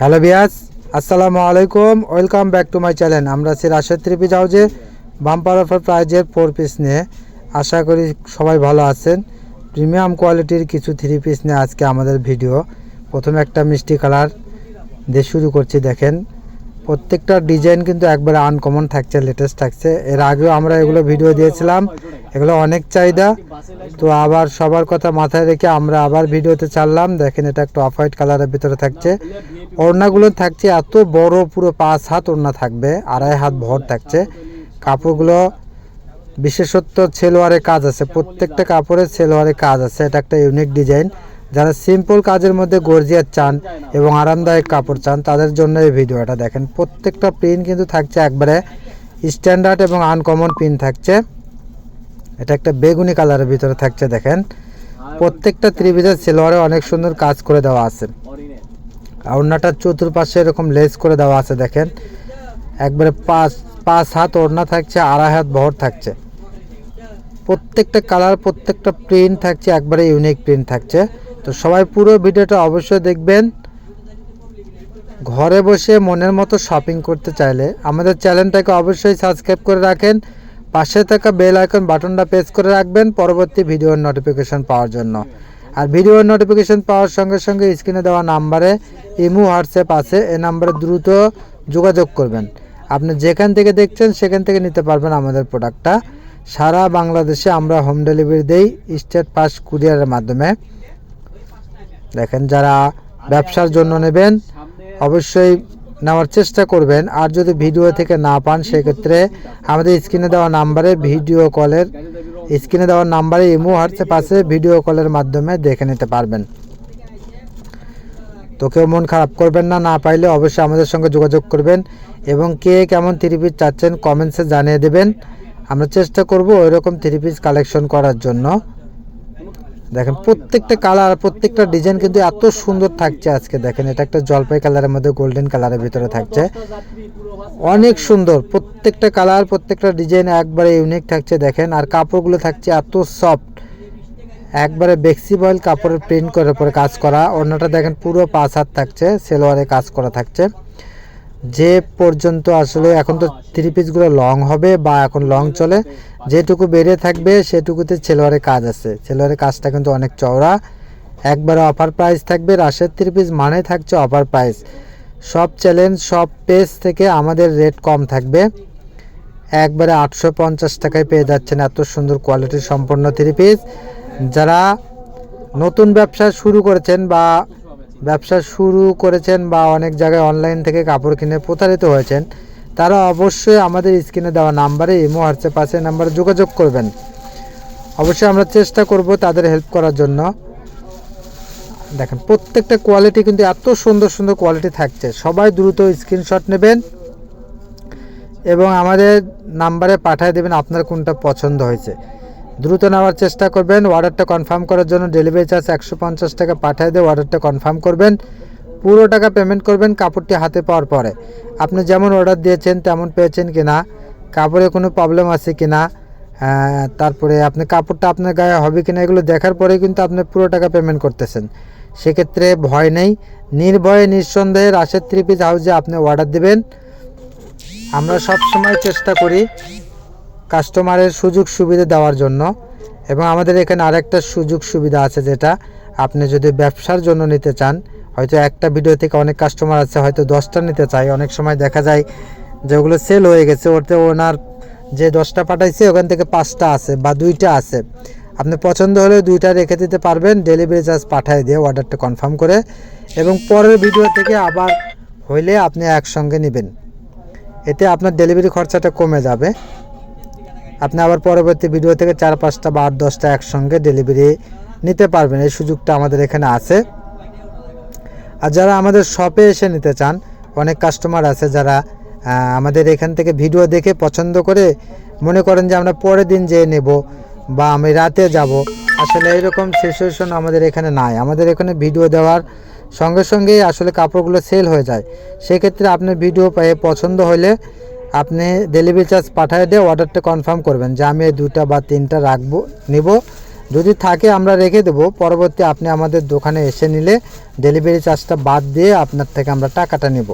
Hello বিয়াস, আসসালামু আলাইকুম। Welcome back to my channel আমরা আছি রাশেদ ত্রিপি পিস হাউজে বাম্পার অফার প্রাইজের ফোর পিস নিয়ে। আশা করি সবাই ভালো আছেন। প্রিমিয়াম কোয়ালিটির কিছু থ্রি পিস নিয়ে আজকে আমাদের ভিডিও প্রথমে একটা মিষ্টি কালার দিয়ে শুরু করছি, দেখেন। প্রত্যেকটা ডিজাইন কিন্তু একবারে আনকমন থাকছে লেটেস্ট থাকছে। এর আগেও আমরা এগুলো ভিডিও দিয়েছিলাম, এগুলো অনেক চাহিদা। তো আবার সবার কথা মাথায় রেখে আমরা আবার ভিডিওতে ছাড়লাম। দেখেন এটা একটু অফ হোয়াইট কালারের ভিতরে থাকছে। ওড়নাগুলো থাকছে এত বড়, পুরো পাঁচ হাত ওড়না থাকবে, আড়াই হাত ভর থাকছে। কাপড়গুলো বিশেষত্ব সেলোয়ারের কাজ আছে, প্রত্যেকটা কাপড়ের সেলোয়ারের কাজ আছে, এটা একটা ইউনিক ডিজাইন যারা সিম্পল কাজের মধ্যে গর্জিয়ার চান এবং আরামদায়ক কাপড় চান, তাদের জন্য এই ভিডিওটা দেখেন। প্রত্যেকটা প্রিন্ট কিন্তু থাকছে একবারে স্ট্যান্ডার্ড এবং আনকমন প্রিন্ট থাকছে। এটা একটা বেগুনি কালারের ভিতরে থাকছে, দেখেন। প্রত্যেকটা ত্রিভুজের সেলোয়ারে অনেক সুন্দর কাজ করে দেওয়া আছে। ওড়নাটার চতুর্পাশে এরকম লেস করে দেওয়া আছে, দেখেন। একবারে পাঁচ পাঁচ হাত ওড়না থাকছে, আড়াই হাত বহর থাকছে। প্রত্যেকটা কালার, প্রত্যেকটা প্রিন্ট থাকছে, একবারে ইউনিক প্রিন্ট থাকছে। তো সবাই পুরো ভিডিওটা অবশ্যই দেখবেন। ঘরে বসে মনের মতো শপিং করতে চাইলে আমাদের চ্যানেলটাকে অবশ্যই সাবস্ক্রাইব করে রাখেন। পাশে থাকা বেল আইকন বাটনটা প্রেস করে রাখবেন পরবর্তী ভিডিওর নোটিফিকেশন পাওয়ার জন্য। আর ভিডিওর নোটিফিকেশন পাওয়ার সঙ্গে সঙ্গে স্ক্রিনে দেওয়া নাম্বারে ইমো, হোয়াটসঅ্যাপ আছে এই নাম্বারে দ্রুত যোগাযোগ করবেন। আপনি যেখান থেকে দেখছেন সেখান থেকে নিতে পারবেন আমাদের প্রোডাক্টটা সারা বাংলাদেশে আমরা হোম ডেলিভারি দেই স্টেট ফাস্ট কুরিয়ারের মাধ্যমে। দেখেন, যারা ব্যবসার জন্য নেবেন, অবশ্যই নেওয়ার চেষ্টা করবেন। আর যদি ভিডিও থেকে না পান, সেক্ষেত্রে আমাদের স্ক্রিনে দেওয়া নাম্বারে ভিডিও কলের, স্ক্রিনে দেওয়া নাম্বারে ইমো, হোয়াটসঅ্যাপ আছে, ভিডিও কলের মাধ্যমে দেখে নিতে পারবেন। তো কেউ মন খারাপ করবেন না না পাইলে অবশ্যই আমাদের সঙ্গে যোগাযোগ করবেন এবং কে কেমন থ্রি পিস চাচ্ছেন কমেন্টসে জানিয়ে দেবেন। আমরা চেষ্টা করব ওই রকম থ্রি পিস কালেকশন করার জন্য। দেখেন, প্রত্যেকটা কালার প্রত্যেকটা ডিজাইন কিন্তু এত সুন্দর থাকছে আজকে। দেখেন, এটা একটা জলপাই কালারের মধ্যে গোল্ডেন কালারের ভিতরে থাকছে। অনেক সুন্দর, প্রত্যেকটা কালার প্রত্যেকটা ডিজাইন একবারে ইউনিক থাকছে, দেখেন। আর কাপড়গুলো থাকছে এত সফট একবারে বেক্সি বয়েল কাপড়ের প্রিন্ট করার পরে কাজ করা। অন্যটা দেখেন, পুরো পাঁচ হাত থাকছে, সেলোয়ারে কাজ করা থাকছে। যে পর্যন্ত আসলে এখন তো থ্রি পিসগুলো লং হবে বা এখন লং চলে যেটুকু বেড়ে থাকবে সেটুকুতে ছেলোয়ারের কাজ আছে। সেলোয়ারের কাজটা কিন্তু অনেক চওড়া। একবারে অফার প্রাইস থাকবে রাশের থ্রি পিস মানে থাকছে অফার প্রাইস সব চ্যালেঞ্জ সব পেজ থেকে আমাদের রেট কম থাকবে। একবারে আটশো পঞ্চাশ টাকায় পেয়ে যাচ্ছেন এত সুন্দর কোয়ালিটির সম্পন্ন থ্রি পিস যারা নতুন ব্যবসা শুরু করেছেন বা ব্যবসা শুরু করেছেন বা অনেক জায়গায় অনলাইন থেকে কাপড় কিনে প্রতারিত হয়েছেন, তারা অবশ্যই আমাদের স্ক্রিনে দেওয়া নাম্বারে ইমো, হোয়াটসঅ্যাপ আছে, নাম্বারে যোগাযোগ করবেন। অবশ্যই আমরা চেষ্টা করব তাদের হেল্প করার জন্য। দেখেন, প্রত্যেকটা কোয়ালিটি কিন্তু এত সুন্দর সুন্দর কোয়ালিটি থাকছে। সবাই দ্রুত স্ক্রিনশট নেবেন এবং আমাদের নাম্বারে পাঠিয়ে দেবেন আপনার কোনটা পছন্দ হয়েছে। দ্রুত নেওয়ার চেষ্টা করবেন। অর্ডারটা কনফার্ম করার জন্য ডেলিভারি চার্জ একশো পঞ্চাশ টাকা পাঠিয়ে দিয়ে অর্ডারটা কনফার্ম করবেন। পুরো টাকা পেমেন্ট করবেন কাপড়টি হাতে পাওয়ার পরে। আপনি যেমন অর্ডার দিয়েছেন তেমন পেয়েছেন কি না কাপড়ে কোনো প্রবলেম আছে কি না তারপরে আপনি কাপড়টা আপনার গায়ে হবে কি না এগুলো দেখার পরেই কিন্তু আপনি পুরো টাকা পেমেন্ট করতেছেন। সেক্ষেত্রে ভয় নেই। নির্ভয়ে, নিঃসন্দেহে রাশের থ্রি পিস হাউসে আপনি অর্ডার দেবেন। আমরা সব সময় চেষ্টা করি কাস্টমারের সুযোগ সুবিধা দেওয়ার জন্য এবং আমাদের এখানে আরেকটা সুযোগ সুবিধা আছে যেটা, আপনি যদি ব্যবসার জন্য নিতে চান, হয়তো একটা ভিডিও থেকে অনেক কাস্টমার আছে, হয়তো দশটা নিতে চাই অনেক সময় দেখা যায় যে ওগুলো সেল হয়ে গেছে, ওতে ওনার যে দশটা পাঠাইছে, ওখান থেকে পাঁচটা আছে বা দুইটা আছে। আপনি পছন্দ হলে দুইটা রেখে দিতে পারবেন ডেলিভারি চার্জ পাঠিয়ে দিয়ে অর্ডারটা কনফার্ম করে এবং পরের ভিডিও থেকে আবার হইলে আপনি একসঙ্গে নেবেন। এতে আপনার ডেলিভারি খরচাটা কমে যাবে। আপনি আবার পরবর্তী ভিডিও থেকে চার, পাঁচটা বা আট, দশটা একসঙ্গে ডেলিভারি নিতে পারবেন। এই সুযোগটা আমাদের এখানে আছে। আর যারা আমাদের শপে এসে নিতে চান, অনেক কাস্টমার আছে যারা আমাদের এখান থেকে ভিডিও দেখে পছন্দ করে মনে করেন যে আমরা পরের দিন যেয়ে নেব বা আমি রাতে যাব। আসলে এইরকম সিচুয়েশন আমাদের এখানে নাই। আমাদের এখানে ভিডিও দেওয়ার সঙ্গে সঙ্গেই আসলে কাপড়গুলো সেল হয়ে যায়। সেক্ষেত্রে আপনার ভিডিও পেয়ে পছন্দ হলে আপনি ডেলিভারি চার্জ পাঠিয়ে দিয়ে অর্ডারটা কনফার্ম করবেন যে আমি এই দুটা বা তিনটা রাখব, নিব। যদি থাকে আমরা রেখে দেবো, পরবর্তী আপনি আমাদের দোকানে এসে নিলে ডেলিভারি চার্জটা বাদ দিয়ে আপনার থেকে আমরা টাকাটা নেব।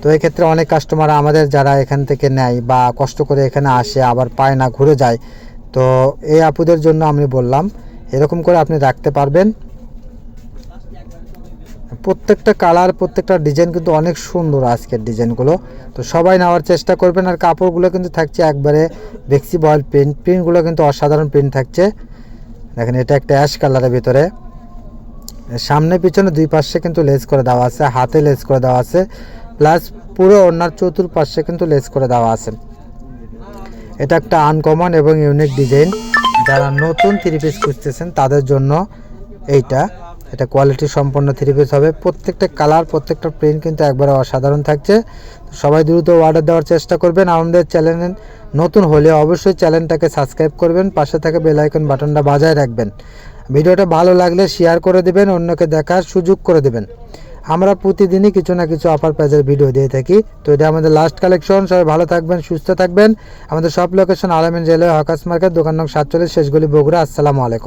তো এক্ষেত্রে অনেক কাস্টমার আমাদের যারা এখান থেকে নেয় বা কষ্ট করে এখানে আসে, আবার পায় না, ঘুরে যায়, তো এই আপুদের জন্য আমি বললাম, এরকম করে আপনি রাখতে পারবেন। প্রত্যেকটা কালার, প্রত্যেকটা ডিজাইন কিন্তু অনেক সুন্দর আজকের ডিজাইনগুলো। তো সবাই নেওয়ার চেষ্টা করবেন আর কাপড়গুলো কিন্তু থাকছে একবারে বেক্সি বয়েল প্রিন্ট। প্রিন্টগুলো কিন্তু অসাধারণ প্রিন্ট থাকছে। দেখেন, এটা একটা অ্যাশ কালারের ভিতরে। সামনে, পিছনে দুই পাশে কিন্তু লেস করে দেওয়া আছে, হাতে লেস করে দেওয়া আছে। প্লাস পুরো ওনার চতুর্পাশে কিন্তু লেস করে দেওয়া আছে। এটা একটা আনকমন এবং ইউনিক ডিজাইন। যারা নতুন থ্রি পিস খুঁজতেছেন তাদের জন্য এইটা। এটা কোয়ালিটি সম্পন্ন থ্রি পিস হবে। প্রত্যেকটা কালার প্রত্যেকটা প্রিন্ট কিন্তু একবারে অসাধারণ থাকছে। সবাই দ্রুত অর্ডার দেওয়ার চেষ্টা করবেন। আমাদের চ্যানেল নতুন হলে অবশ্যই চ্যানেলটাকে সাবস্ক্রাইব করবেন। পাশে থাকা বেল আইকন বাটনটা বাজায় রাখবেন। ভিডিওটা ভালো লাগলে শেয়ার করে দেবেন, অন্যকে দেখার সুযোগ করে দেবেন। আমরা প্রতিদিনই কিছু না কিছু অফার প্রাইজের ভিডিও দিয়ে থাকি। তো এটা আমাদের লাস্ট কালেকশন সবাই ভালো থাকবেন, সুস্থ থাকবেন। আমাদের সব লোকেশন আলামিন রেলওয়ে হকাস মার্কেট, দোকান নং সাতচল্লিশ, শেষগুলি বগুড়া। আসসালামু আলাইকুম।